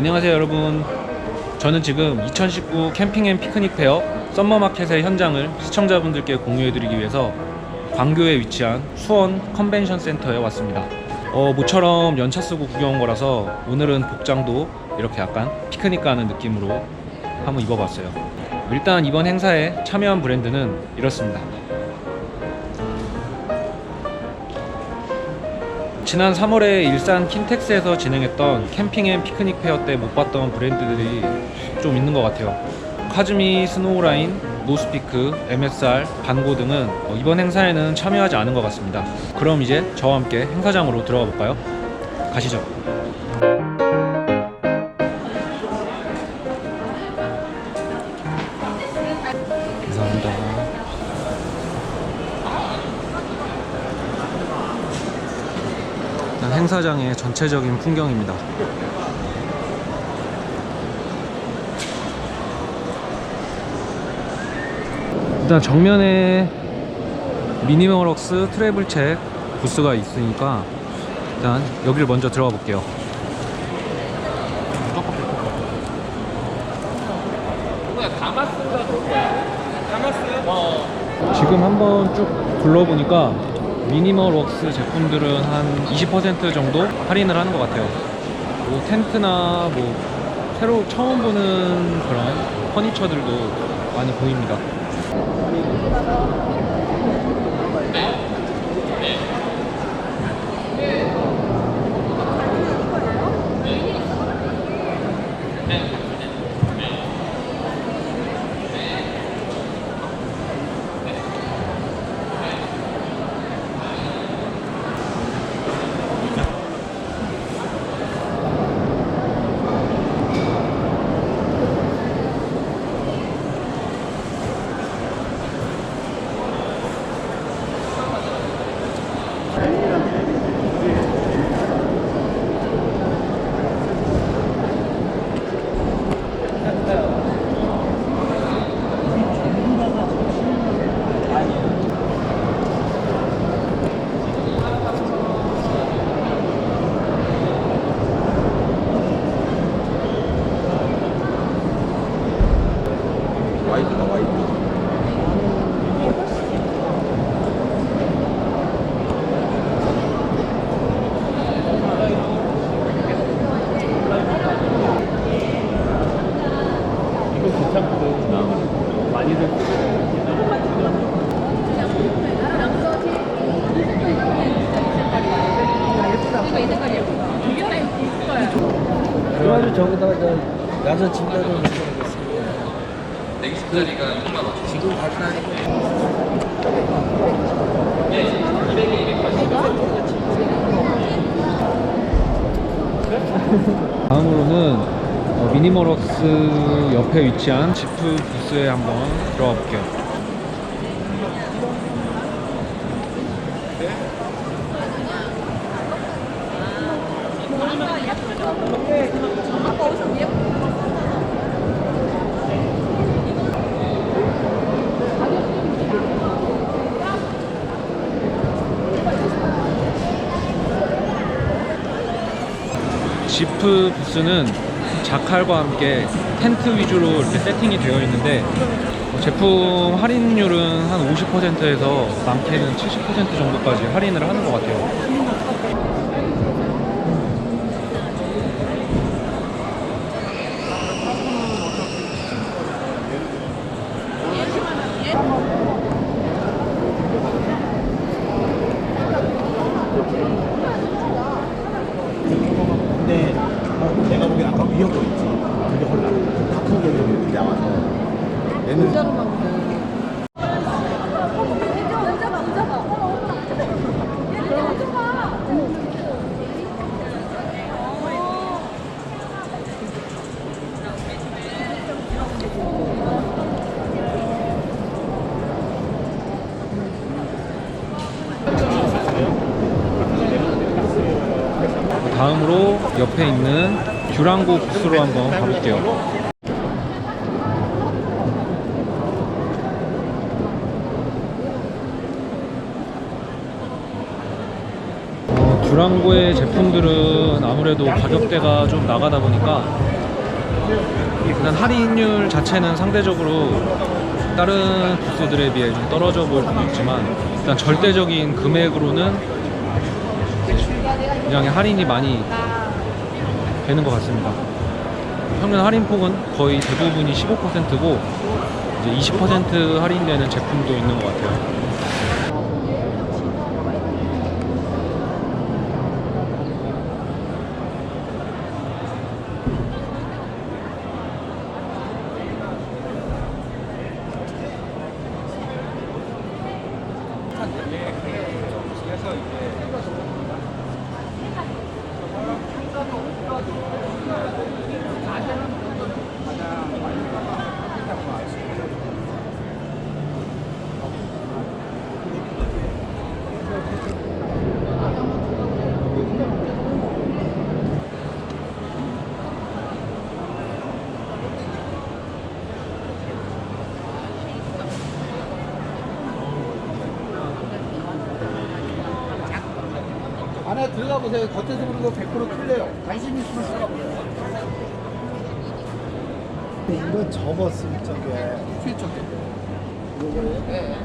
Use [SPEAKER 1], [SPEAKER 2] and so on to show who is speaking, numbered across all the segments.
[SPEAKER 1] 안녕하세요 여러분. 저는 지금 2019 캠핑 앤 피크닉 페어 썸머마켓의 현장을 시청자분들께 공유해드리기 위해서 광교에 위치한 수원 컨벤션 센터에 왔습니다. 어, 모처럼 연차 쓰고 구경 온 거라서 오늘은 복장도 이렇게 약간 피크닉 가는 느낌으로 한번 입어봤어요. 일단 이번 행사에 참여한 브랜드는 이렇습니다 지난 3월에 일산 킨텍스에서 진행했던 캠핑 앤 피크닉 페어 때 못 봤던 브랜드들이 좀 있는 것 같아요. 카즈미, 스노우라인, 노스피크, MSR, 반고 등은 어, 이번 행사에는 참여하지 않은 것 같습니다. 그럼 이제 저와 함께 행사장으로 들어가 볼까요? 가시죠. 행사장의 전체적인 풍경입니다. 일단 정면에 미니멀럭스 트래블 책 부스가 있으니까 일단 여기를 먼저 들어가 볼게요. 지금 한번 쭉 둘러보니까 미니멀 웍스 제품들은 한 20% 정도 할인을 하는 것 같아요. 뭐 텐트나 뭐 새로 처음 보는 그런 퍼니처들도 많이 보입니다. 괜찮거든. 많이들
[SPEAKER 2] 그래가지고 저기다가 저 야전 침대를 만들어겠습니다 지금 갈까
[SPEAKER 1] 다음으로는 어, 미니멀럭스 옆에 위치한 지프 부스에 한번 들어가 볼게요. 지프 부스는 자칼과 함께 텐트 위주로 이렇게 세팅이 되어 있는데 어, 제품 할인율은 한 50%에서 많게는 70% 정도까지 할인을 하는 것 같아요.
[SPEAKER 2] 근데 어, 내가 거 있지. 헐라 다큰 개념이 나와서. 얘는
[SPEAKER 1] 다음으로 옆에 있는 듀랑고 부스로 한번 가볼게요. 어, 듀랑고의 제품들은 아무래도 가격대가 좀 나가다 보니까 일단 할인율 자체는 상대적으로 다른 부스들에 비해 좀 떨어져 보일 수도 있지만 일단 절대적인 금액으로는 굉장히 할인이 많이 되는 것 같습니다. 평균 할인폭은 거의 대부분이 15%고 이제 20% 할인되는 제품도 있는 것 같아요.
[SPEAKER 2] 안에 들어가 보세요. 겉에서 보는 거 100% 틀려요. 관심 있으면 들어가보세요.
[SPEAKER 3] 이거 접었을 적에
[SPEAKER 2] 뒤에 쪽에. 네.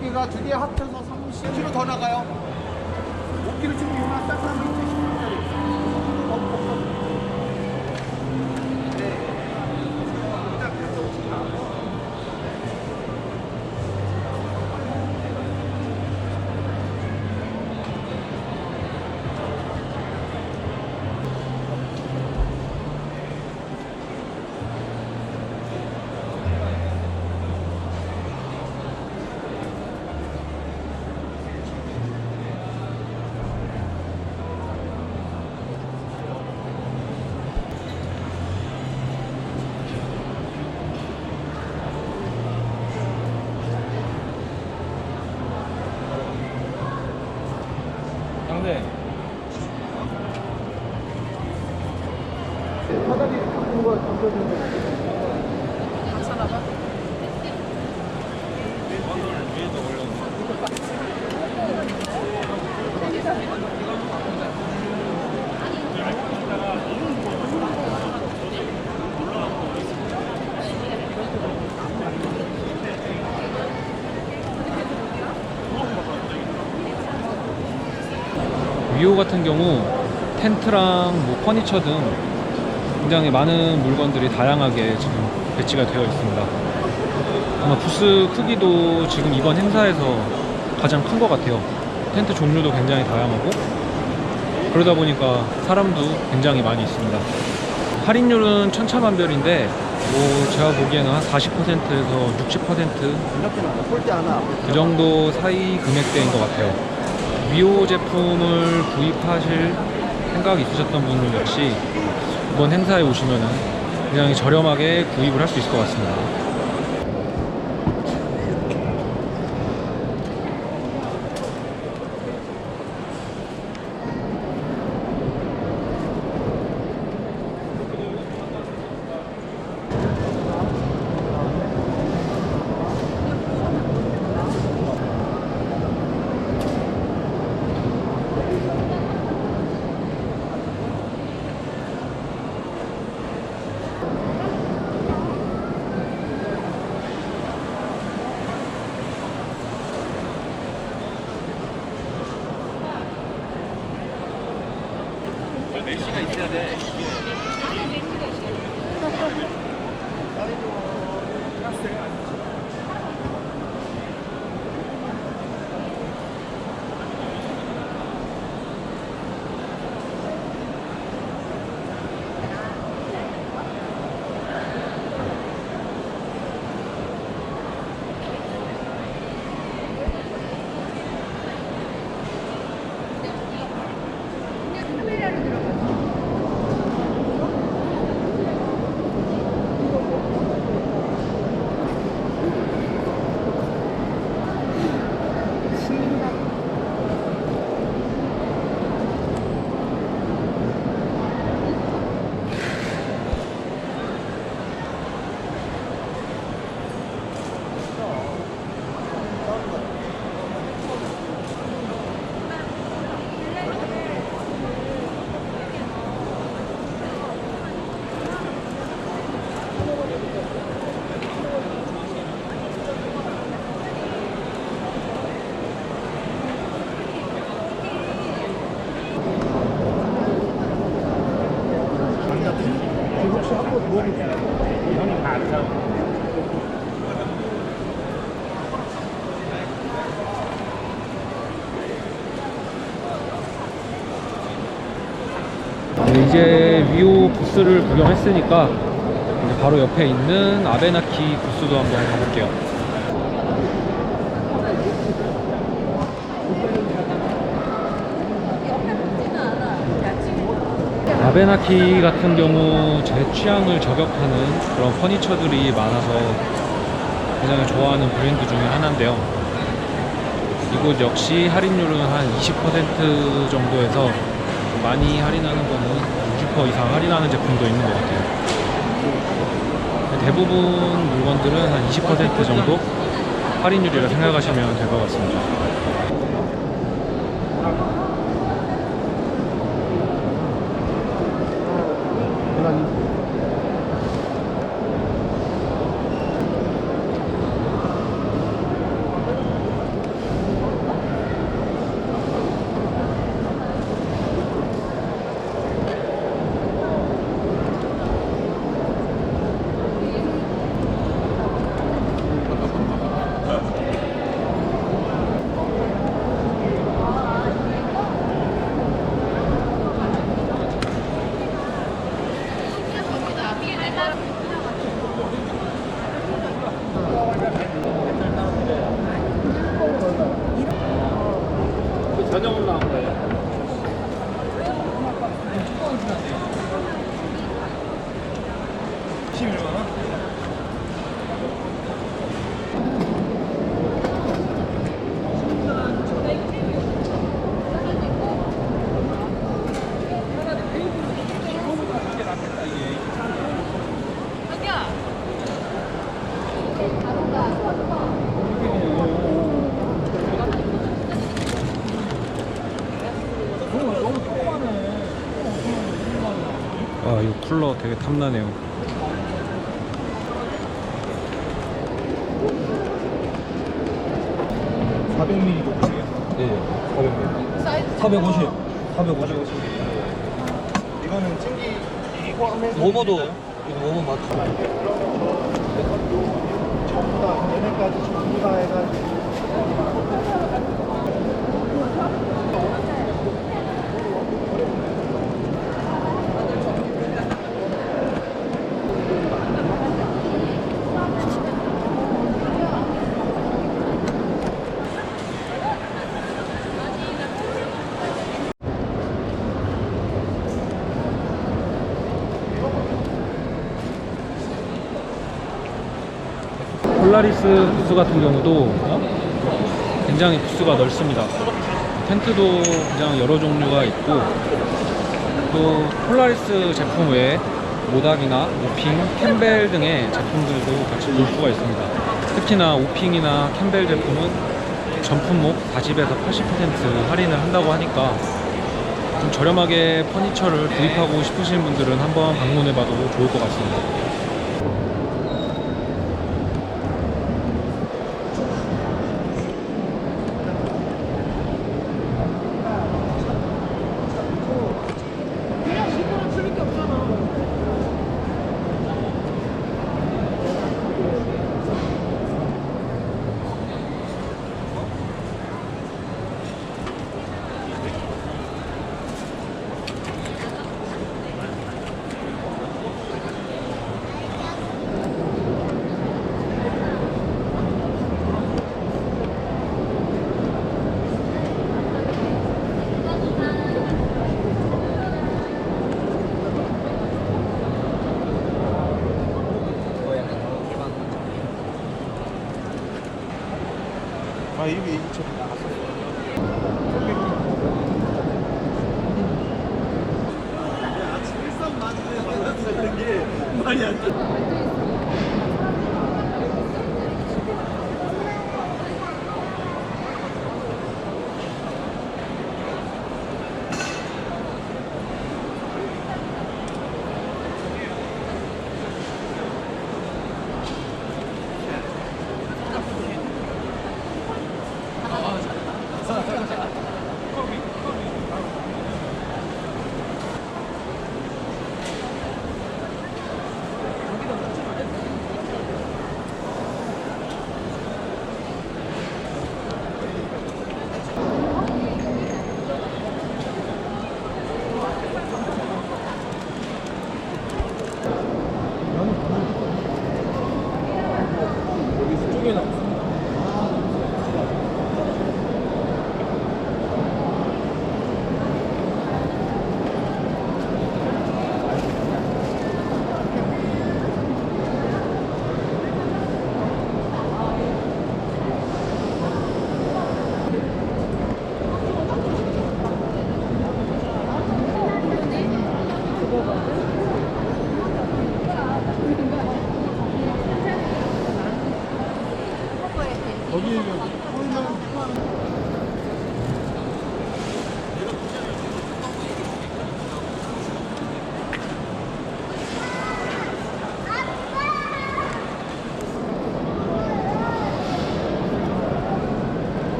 [SPEAKER 2] 여기가 두 개 합쳐서 30kg 더 나가요. 5kg 지금 요만 딱 하면
[SPEAKER 1] 위오 같은 경우 텐트랑 뭐 퍼니처 등 굉장히 많은 물건들이 다양하게 지금 배치가 되어 있습니다. 아마 부스 크기도 지금 이번 행사에서 가장 큰 것 같아요. 텐트 종류도 굉장히 다양하고 그러다 보니까 사람도 굉장히 많이 있습니다. 할인율은 천차만별인데 뭐 제가 보기에는 한 40%에서 60%그
[SPEAKER 2] 이렇게 나가. 꼴대 하나.
[SPEAKER 1] 정도 사이 금액대인 것 같아요. 위오 제품을 구입하실 생각이 있으셨던 분들 역시 이번 행사에 오시면은 굉장히 저렴하게 구입을 할 수 있을 것 같습니다.
[SPEAKER 2] 大丈夫。
[SPEAKER 1] 이제 위오 부스를 구경했으니까 이제 바로 옆에 있는 아베나키 부스도 한번 가볼게요. 아베나키 같은 경우 제 취향을 저격하는 그런 퍼니처들이 많아서 굉장히 좋아하는 브랜드 중에 하나인데요. 이곳 역시 할인율은 한 20% 정도에서 많이 할인하는 거는 60% 이상 할인하는 제품도 있는 것 같아요. 대부분 물건들은 한 20% 정도 할인율이라 생각하시면 될 것 같습니다. 전 되게 탐나네요.
[SPEAKER 2] 사 400ml 보시겠어요?
[SPEAKER 4] 네,
[SPEAKER 2] 400ml.
[SPEAKER 4] 450. 450.
[SPEAKER 2] 이거는 찜기 이 포함해서
[SPEAKER 4] 모모도 이거 모모 맞죠?
[SPEAKER 2] 전부 다 얘네까지 전부 다 해가지고
[SPEAKER 1] 폴라리스 부스 같은 경우도 굉장히 부스가 넓습니다. 텐트도 굉장히 여러 종류가 있고 또 폴라리스 제품 외에 모닥이나 오핑, 캠벨 등의 제품들도 같이 볼 수가 있습니다. 특히나 오핑이나 캠벨 제품은 전품목 40에서 80% 할인을 한다고 하니까 좀 저렴하게 퍼니처를 구입하고 싶으신 분들은 한번 방문해 봐도 좋을 것 같습니다.
[SPEAKER 2] 아 이게
[SPEAKER 4] 이쪽 아침 일산 만드는 게
[SPEAKER 2] 말이
[SPEAKER 1] 안 돼. 기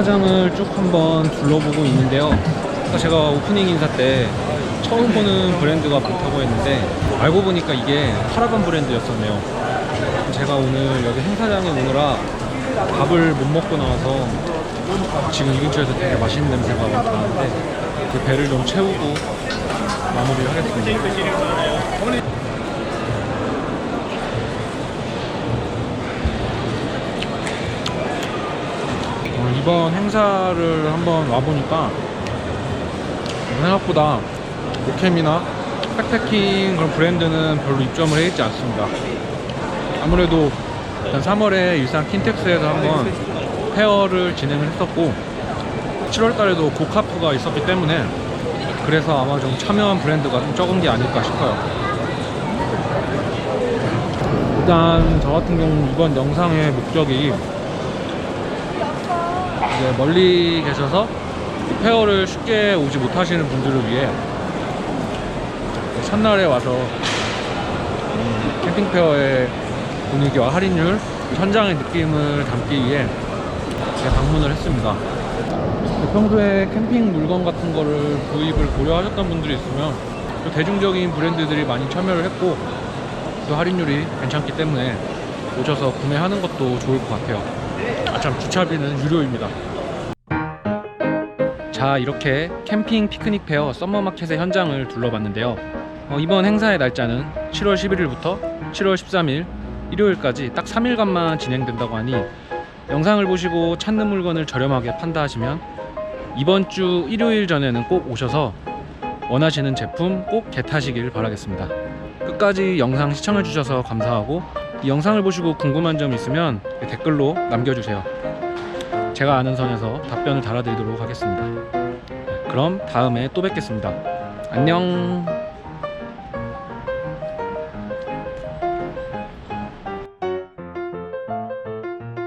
[SPEAKER 1] 행사장을 쭉 한번 둘러보고 있는데요. 아까 제가 오프닝 인사 때 처음 보는 브랜드가 많다고 했는데 알고 보니까 이게 카라반 브랜드였었네요. 제가 오늘 여기 행사장에 오느라 밥을 못 먹고 나와서 지금 이 근처에서 되게 맛있는 냄새가 나는데 그 배를 좀 채우고 마무리를 하겠습니다. 어, 이번 행사를 한번 와보니까 생각보다 로캠이나 백패킹 그런 브랜드는 별로 입점을 해 있지 않습니다. 아무래도 일단 3월에 일산 킨텍스에서 한번 페어를 진행을 했었고 7월 달에도 고카프가 있었기 때문에 그래서 아마 좀 참여한 브랜드가 좀 적은 게 아닐까 싶어요. 일단 저 같은 경우 이번 영상의 목적이 이제 멀리 계셔서 이 페어를 쉽게 오지 못하시는 분들을 위해 첫날에 와서 음, 캠핑 페어의 분위기와 할인율, 현장의 느낌을 담기 위해 방문을 했습니다. 평소에 캠핑 물건 같은 거를 구입을 고려하셨던 분들이 있으면 또 대중적인 브랜드들이 많이 참여를 했고 또 할인율이 괜찮기 때문에 오셔서 구매하는 것도 좋을 것 같아요. 아참 주차비는 유료입니다. 자 이렇게 캠핑 피크닉 페어 썸머마켓의 현장을 둘러봤는데요. 어, 이번 행사의 날짜는 7월 11일부터 7월 13일 일요일까지 딱 3일간만 진행된다고 하니 영상을 보시고 찾는 물건을 저렴하게 판다 하시면 이번 주 일요일 전에는 꼭 오셔서 원하시는 제품 꼭 겟하시길 바라겠습니다. 끝까지 영상 시청해 주셔서 감사하고 이 영상을 보시고 궁금한 점 있으면 댓글로 남겨주세요. 제가 아는 선에서 답변을 달아드리도록 하겠습니다. 그럼 다음에 또 뵙겠습니다. 안녕.